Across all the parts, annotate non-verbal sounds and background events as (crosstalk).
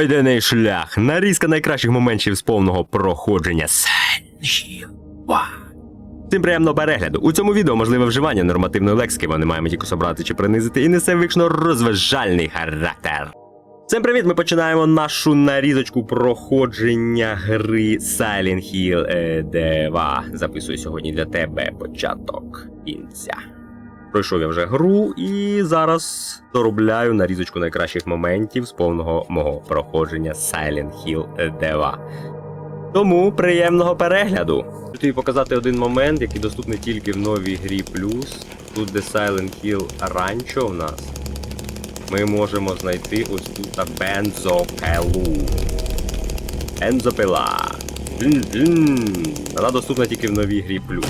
Пройдений шлях. Нарізка найкращих моментів з повного проходження. Сенші. Ва. Всім приємного перегляду. У цьому відео можливе вживання нормативної лексики, вони маємо тільки собрати чи принизити, і несе виключно розважальний характер. Всім привіт! Ми починаємо нашу нарізочку проходження гри Silent Hill е, 2. Записую сьогодні для тебе початок кінця. Пройшов я вже гру і зараз доробляю нарізочку найкращих моментів з повного мого проходження Silent Hill 2. Тому приємного перегляду. Хочу показати один момент, який доступний тільки в новій грі плюс. Тут, де Silent Hill Rancho в нас, ми можемо знайти ось тут бензопилу. Бензопила. Вона доступна тільки в новій грі плюс.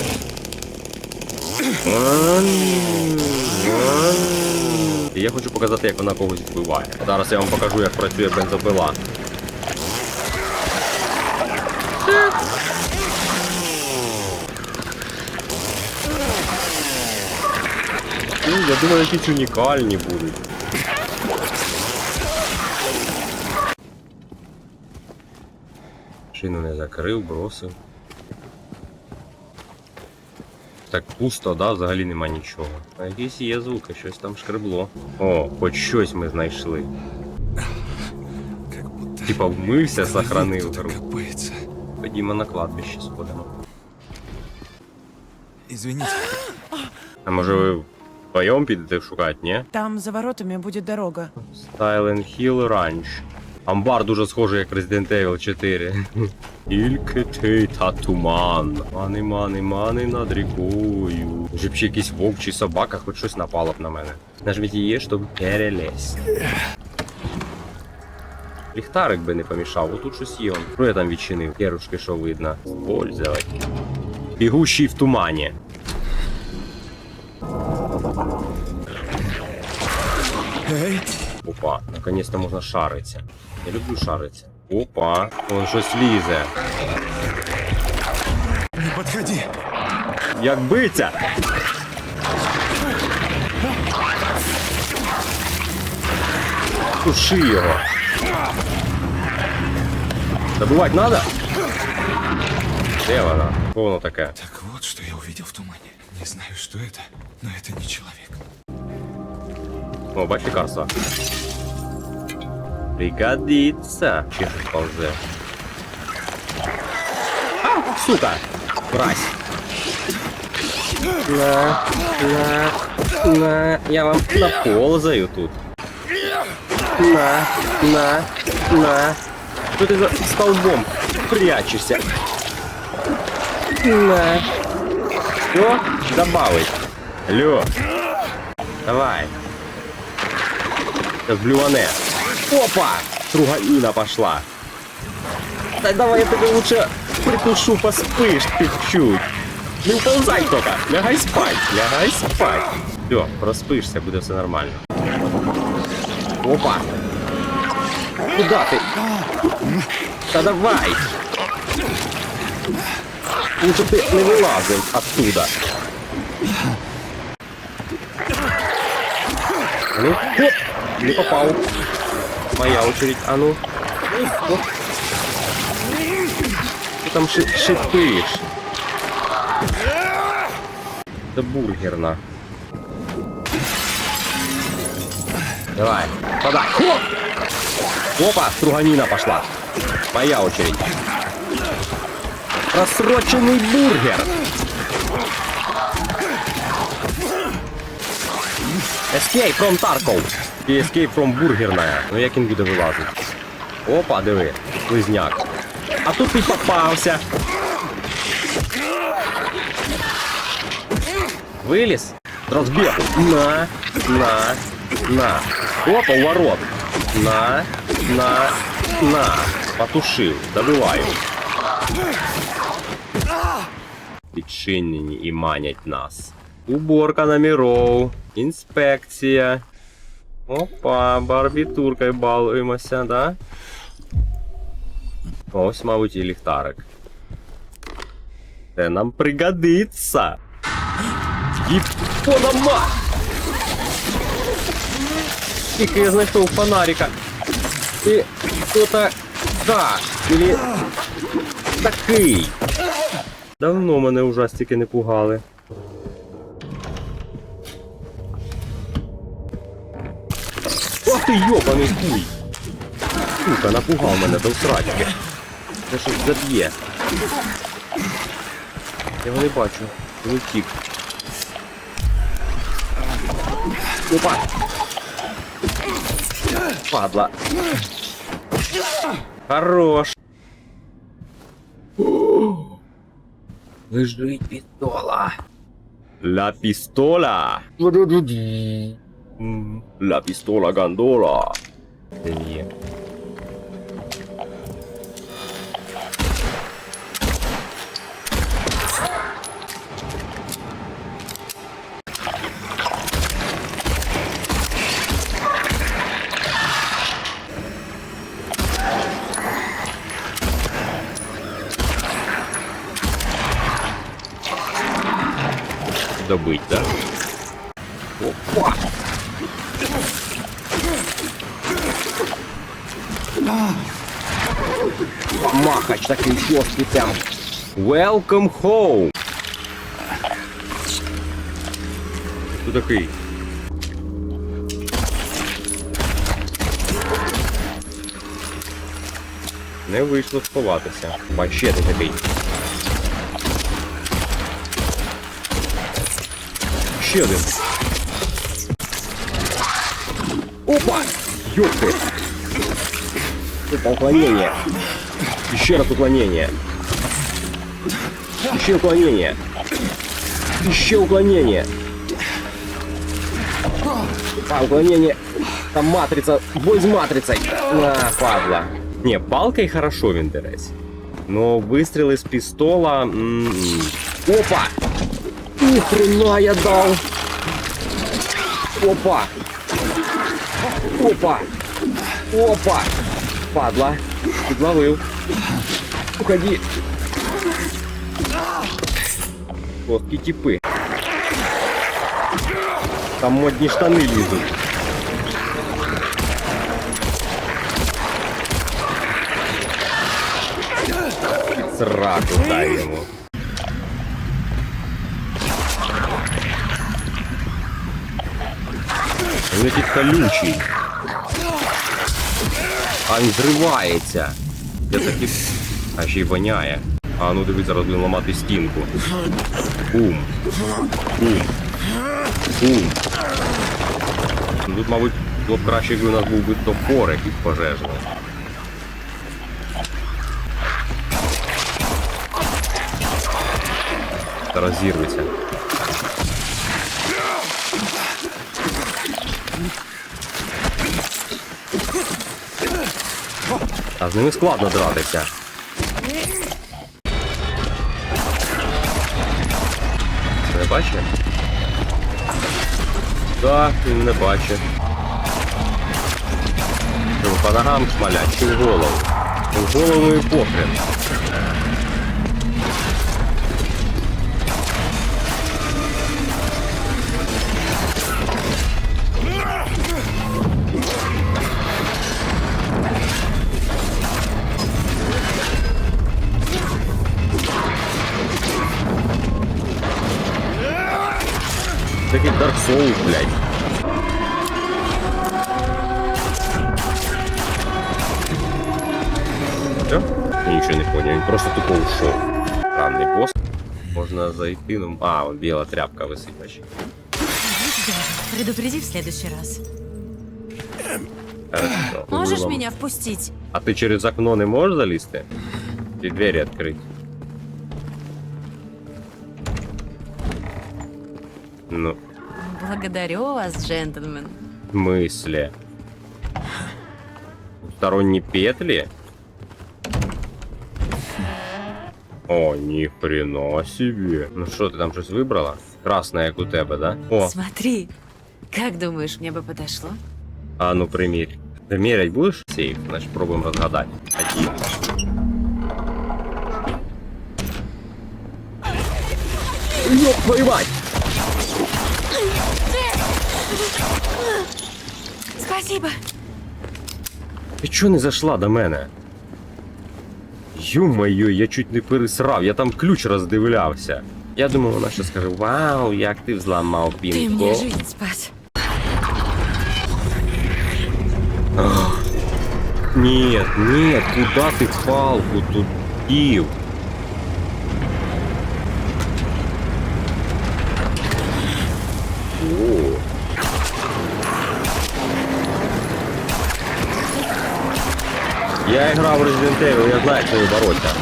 І я хочу показати, як вона когось вбиває. Зараз я вам покажу, як працює бензопила. Ну, я думаю, якісь унікальні будуть. Шину не закрив, бросив. Так пусто, да, взагалі нема нічого. А якісь є звуки, щось там шкребло. О, хоч щось ми знайшли. Типа вмився, сохранив гру. Ходімо на кладбище сходимо. Извините, А може ви вдвоєм підете шукати, ні? Там за воротами будет дорога. Silent Hill Ranch. Амбар дуже схожий як Resident Evil 4. Тільки ти та туман. Мани, мани, мани над рікою. Вже б ще якийсь вовк чи собака, хоч щось напало б на мене. Нажміть є, щоб перелезть. Ліхтарик би не помішав, отут щось є. Що я там відчинив? Керушки, що видно. Пользовать. Бігущий в тумані. Опа, наконец-то можно шариться. Я люблю шариться. Опа, он щось лізе. не подходи. Як биться? Туши його. Добивать надо? Де вона? Що воно таке? Так вот, что я увидел в тумане. Не знаю, что это, но это не человек. О, бач лікарства. Щось повзе. А, сука! Мразь. На, на, на. Я вам наползаю тут. На, на, на. Що ти за столбом прячешься? На. Що? Добавить. Алло. Давай. Сейчас блюване. Опа! Струганина пошла. Да давай я тебе лучше притушу, поспишь чуть-чуть. Не уползай только. Лягай спать, лягай спать. Все, проспишься, буде все нормально. Опа! Куда ты? Да давай! Лучше ты не вылазил оттуда. Ну, хоп! Не попал. Моя очередь, а ну. Ты там ши шипишь. Это бургерна. Давай, подай. Хоп! Опа, струганина пошла. Моя очередь. Просроченный бургер. Escape from Tarkov. І Escape from бургерная. Ну як він буде вилазити? Опа, диви, близняк. А тут ти попався. Виліз. Розбіг. На, на, на. Опа, ворот. На, на, на. Потушив. Добиваю. Підчинені і манять нас. Уборка номеров. Інспекція. Опа, барбітуркою балуємося, да? Ось, мабуть, і ліхтарик. Це нам пригодиться. І понама! Тільки я знайшов фонарика. Ты кто-то... Да, или... Такий. Давно мене ужастики не пугали. Ти йобаний хуй! Сука, напугав мене до срачки. Це щось заб'є. Я його не бачу. Він втік. Опа! Падла. Хорош. Лежить пістола. Ла пістола. М, Ла пістола гандола. Це ні. Добить, да? Махач такий жорсткий прям. Welcome home! Хто такий? Не вийшло сховатися. Ба ще ти такий. Ще один. Опа! Ёпты! Это уклонение. Еще раз уклонение. Еще уклонение. Еще уклонение. А, уклонение. Там матрица. Бой с матрицей. На, падла. Не, палкой хорошо в интересе. Но выстрел из пистола... м-м. Опа! Ни я дал! Опа! Опа! Опа! Падла! Підловив. Уходи! Жорсткі типи. Там модні штани лізуть. Сраку дай йому. Він якийсь колючий. А він зривається. Я такий. А ще й воняє. А ну дивись, зараз будемо ламати стінку. Бум. Бум. Бум. Ну, Тут, мабуть, було б краще, якби у нас був би топор якийсь пожежний. Та розірветься. А з ними складно дратися. Не бачиш? Так, він не бачить. По ногам шмалять, чи в голову? В голову і похрен. Такий Dark Souls, блядь. Все? Я нічого не понял, він просто тупо ушов. Странний босс. Можна зайти, ну. А, вон біла тряпка висить бачиш. Предупреди в следующий раз. Хорошо. Можешь Вылом. меня впустить? А ти через окно не можеш залізти? Ті двері відкрити. Ну, Благодарю вас, джентльмен. в смысле? Сторонні петлі? О, ніхрена себе. Ну що, ти там щось вибрала? Красне, як у тебе, да? О, Смотри. Как думаешь, мне бы подошло? а ну примірь. Примірять будеш сейф? Значить, пробуємо розгадати. Один. Ёб твою мать! Спасибо. Ти чого не зайшла до мене? Ю-моє, я чуть не пересрав, я там ключ роздивлявся. Я думав, вона ще скаже: Вау, як ти взламав Ты пінко. мне жизнь спас. Нет, нет, куда ты палку тут дів? Я играл в Resident Evil, я знаю, что ее бороть там.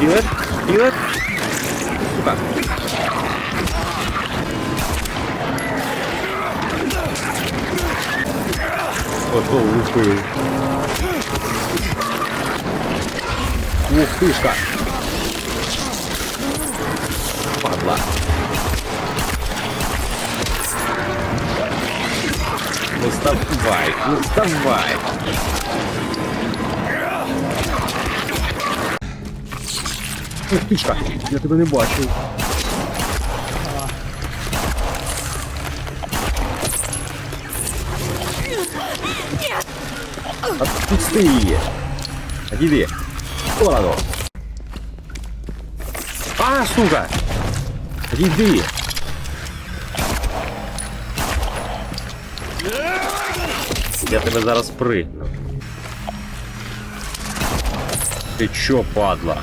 Пилот? Пилот? Сука. Пошел, ухую. Ну, ух, тышка. Падла. вставай, ну вставай. Ух тишка, я тебе не бачив. Отпусти її. Отійди. В сторону. А, сука! Отійди. Я тебе зараз пригну. Ти чо, падла?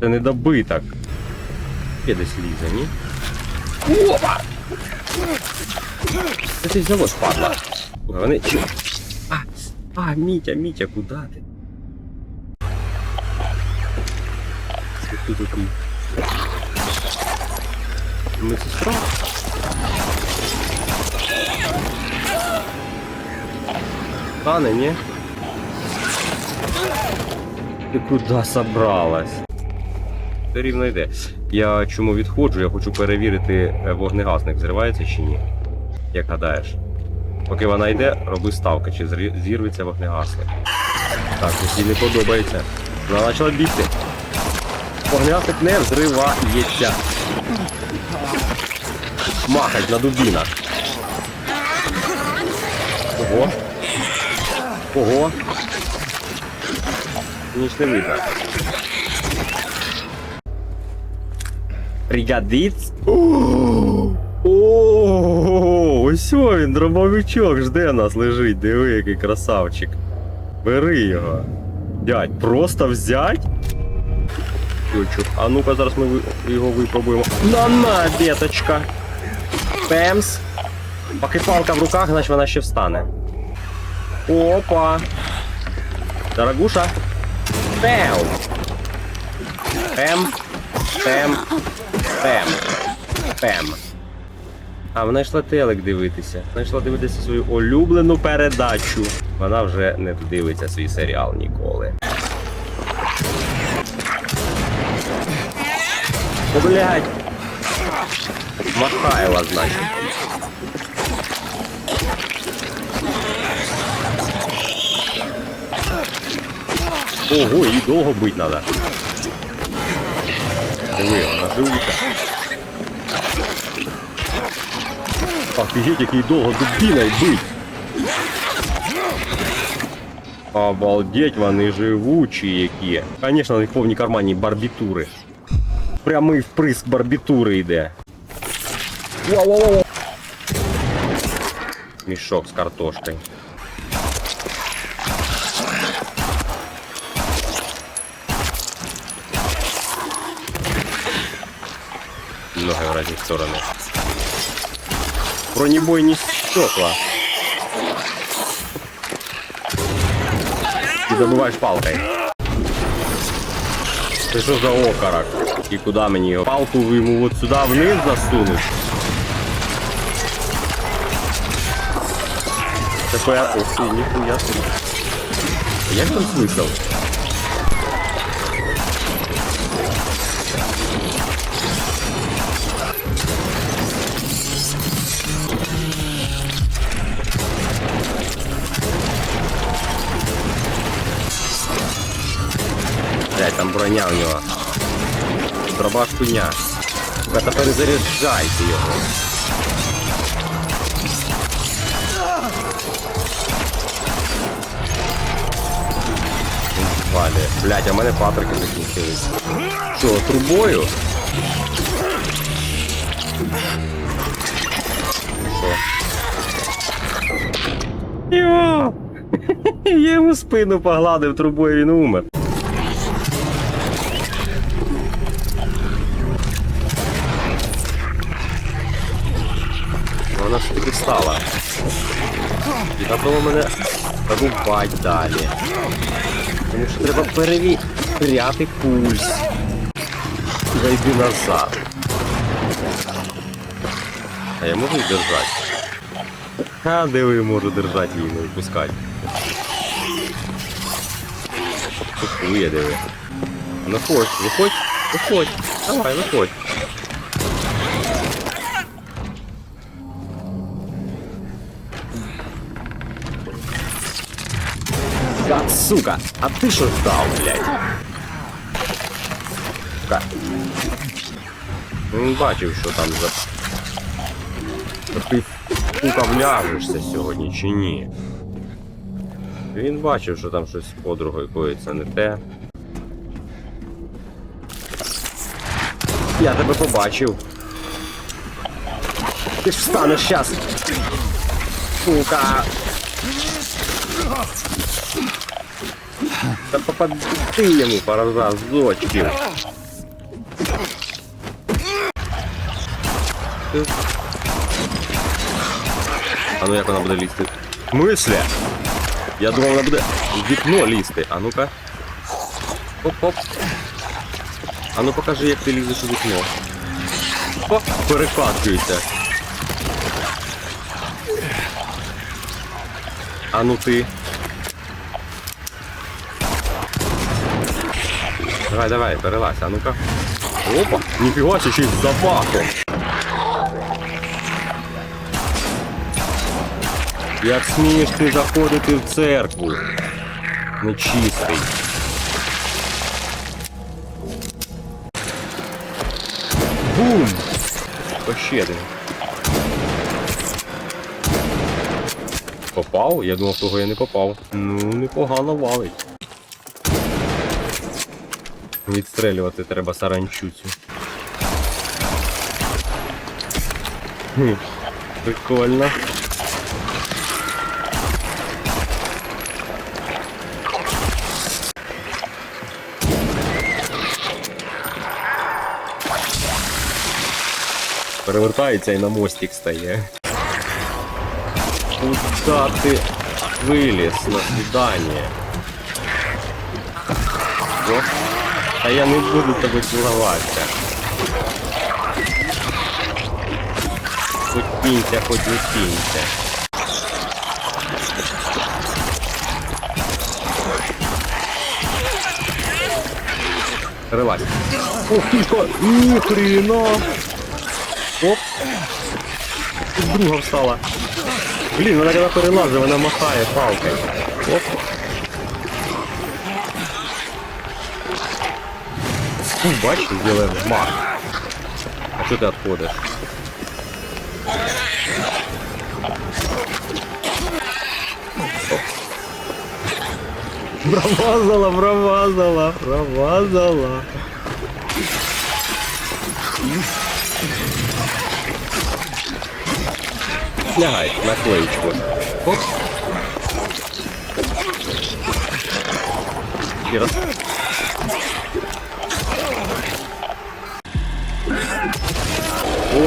Це не добиток. Я десь лізе, ні? Опа! Це ти взялось, падла. Вони... А, а, Мітя, Мітя, куди ти? Це Хто такий? Медсестра? Стане, ні? Ти куди собралась? Все рівно йде. Я чому відходжу, я хочу перевірити, е, вогнегасник зривається чи ні. Як гадаєш? Поки вона йде, роби ставки, чи зірветься вогнегасник. Так, їй не подобається. Вона почала бігти. Вогнегасник не взривається. Махать на дубінах. Ого. Ого. Не видно. Пригодиться. О, ось він, дробовичок жде нас лежить. Диви, який красавчик. Бери його. Дядь, просто взять? А ну-ка зараз ми його випробуємо. На-на, беточка. Пемс. Поки палка в руках, значить вона ще встане. Опа. Дорогуша. Пем. Пем. Пем. Пем. Пем. А вона йшла телек дивитися. Вона йшла дивитися свою улюблену передачу. Вона вже не дивиться свій серіал ніколи. О, блядь. Махайла, значить. Ого, її довго бить треба. Диви, вона живуха. Офігеть, який довго дубіною бить. Обалдеть, вони живучі які. Звісно, у них повні карманні барбітури. Прямий вприск барбітури йде. Вау-вау-вау. Мішок з картошкою. разные стороны. Бронебойні стекла. Ти забиваєш палкою. Це що за окорок? І куди мені його? Палку йому от сюди вниз засунуть. Такое... Ох ти, ніхуя собі. Як там смисл? Броня у нього. Дроба хуйня. Та перезаряджайте його. Валі. Блять, а в мене патрики закінчились. Що, трубою? Йо! (laughs) Я йому спину погладив трубою, він умер. Вона ж таки стала. І треба мене рубати далі. Тому що треба перевіряти пульс. Зайди назад. А я можу її держати? А, диви, можу держати її, не відпускати. Купує, диви. Ну ходь, виходь, виходь. Давай, виходь. Сука, а ти що ждав, блядь? Сука. Він бачив, що там за... Ти, сука, вляжешся сьогодні чи ні? Він бачив, що там щось з подругою коїться не те. Я тебе побачив. Ти ж встанеш щас. Сука. Та попади йому пару разочків. А ну як вона буде лізти? В смислі? Я думав, вона буде в вікно лізти. А ну-ка. Оп-оп. А ну покажи, як ти лізеш у вікно. О, перекачується. А ну ти. Давай, давай, перелазь, а ну-ка. Опа, ніфіга ще з запахом. Як смієш ти заходити в церкву? Нечистий. Бум! Пощеди. Попав? Я думав, того я не попав. Ну, непогано валить. Відстрелювати треба саранчу цю. Хм, Прикольно. Перевертається і на мостик стає. Куда ти виліз на свидання? О, А я не буду тобі цілуватися. Хоч кінця, хоч не кінця. Релакс. Ох, тільки, ні хрена. Оп. Друга встала. Блін, вона коли перелазить, вона махає палкою. Оп. бачишь, сделаем мах. А что ты отходишь? Промазала, промазала, промазала. Лягай на клеечку. Хоп. И раз.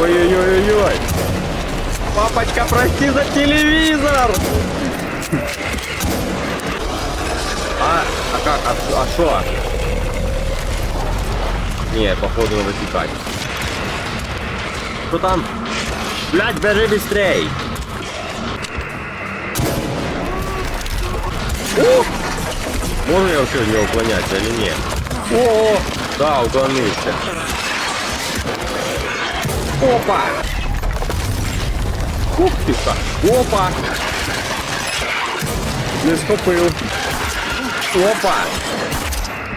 Ой-ой-ой-ой-ой. Папочка, прости за телевизор. А, а как, а, а что? Не, походу надо текать. Что там? Блять, бежи быстрей! О! Можно я вообще от него уклоняться или нет? О, да, уклонился. Опа! Ух ты как! Опа! Не схопив. Опа!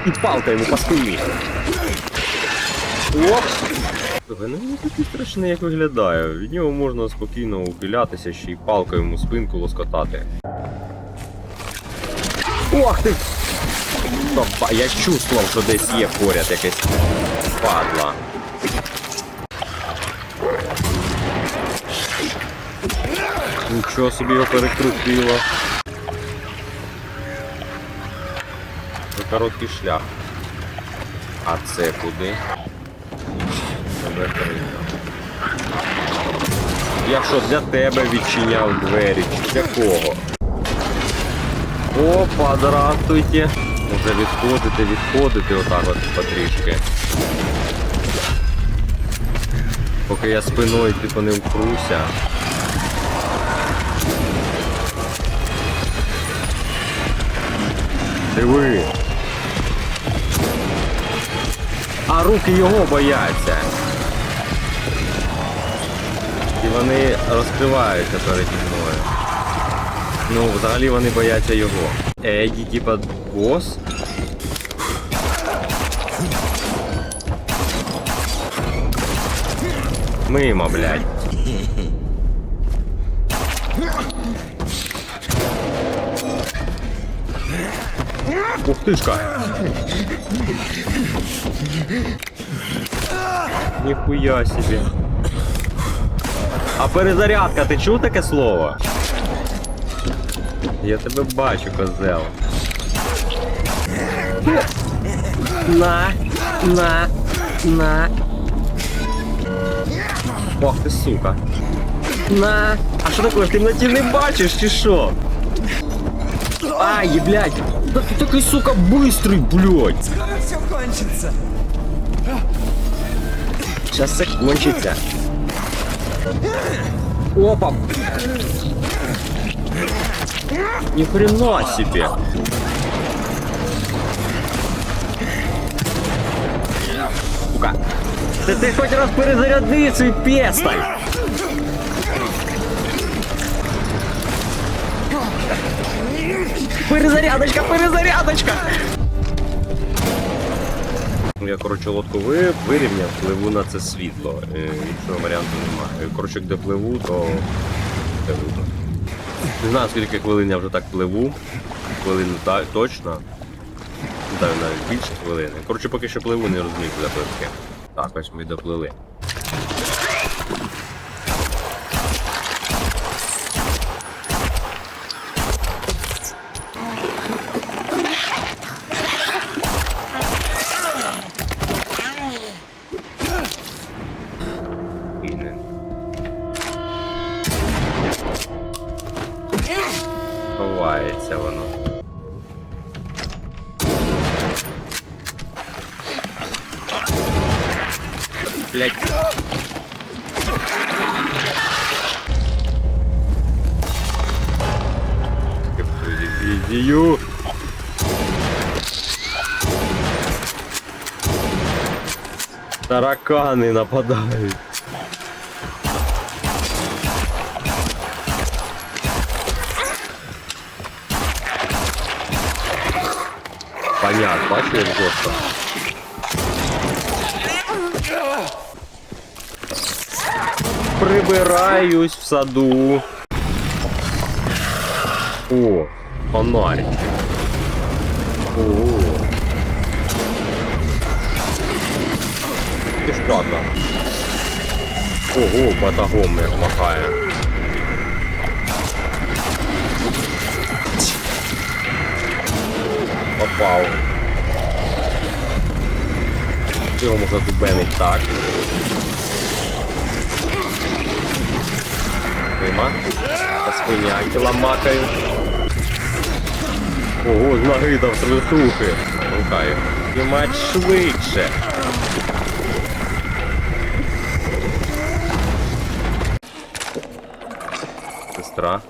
І палка йому по спині. Оп! Слухай, ну він такий страшний, як виглядає. Від нього можна спокійно ухилятися, ще й палкою йому спинку лоскотати. Ох ти! Баба, я чувствував, що десь є поряд якесь падла. Нічого собі його перекрутило. Це короткий шлях. А це куди? Прийняв. Я що для тебе відчиняв двері? Для кого? Опа, здравствуйте. Може відходити, відходити отак от потрішки. Поки я спиною типу не впруся. Диви. А руки його бояться. І вони розкриваються переді мною. Ну, взагалі вони бояться його. Еді, типа, бос. Мимо, блядь. Ух тышка. Ніхуя собі. А перезарядка, ти чув таке слово? Я тебе бачу, козел. На, на, на. Ох ти сука. На. А що таке? В темноті не бачиш чи що? Ай, блядь! Да ты такой, сука, быстрый, блядь! Скоро все кончится. Сейчас все кончится. Опа! Ни хрена себе! Сука! Да ты хоть раз перезаряди свій пестоль! Перезарядочка, перезарядочка! Я, коротше, лодку вирівняв, пливу на це світло. Е, Іншого варіанту немає. Коротше, де пливу, то. Не знаю, скільки хвилин я вже так пливу. Хвилину та, точно. Не навіть більше хвилини. Коротше, поки що пливу, не розумію, куди пливти. Так, ось ми доплили. Таракани нападають. Понятно, бачу, як жорстко. Прибираюсь в саду. О, фонарь. О. Пішката. Ого, батагом як махає. Попав. Його можна дубенить так. Дима. Спині ангела. Ого, з ноги дав трусухи. Рукаю. Знімать швидше. Сестра.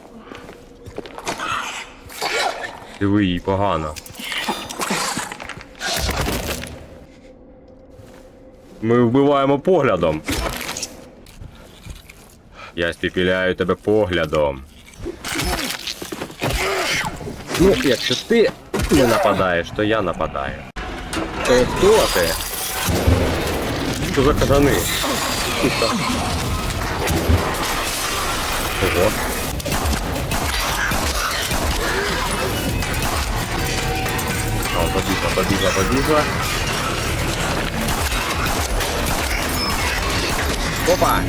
Диви їй погано. Ми вбиваємо поглядом. Я спіпіляю тебе поглядом. Ну, якщо ти не нападаєш, то я нападаю. То хто ти? Що за штука. Ого. побігла, побігла, побігла. Опа!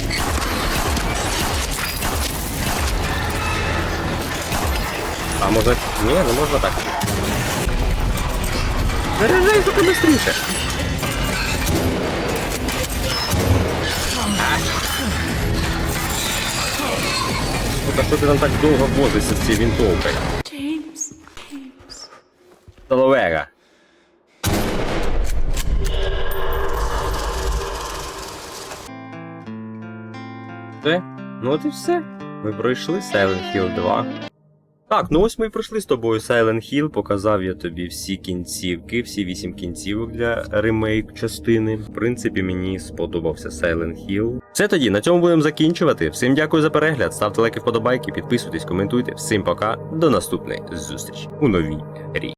А може... Ні, не можна так. Заряджай сука быстріше. Сука, що ти там так довго возишся з цією вінтовкою? Столовера. Все? Ну от і все. Ми пройшли Silent Hill 2. Так, ну ось ми і пройшли з тобою Silent Hill, показав я тобі всі кінцівки, всі вісім кінцівок для ремейк частини. В принципі, мені сподобався Silent Hill. Все тоді, на цьому будемо закінчувати. Всім дякую за перегляд, ставте лайки, вподобайки, підписуйтесь, коментуйте. Всім пока, до наступної зустрічі у новій грі.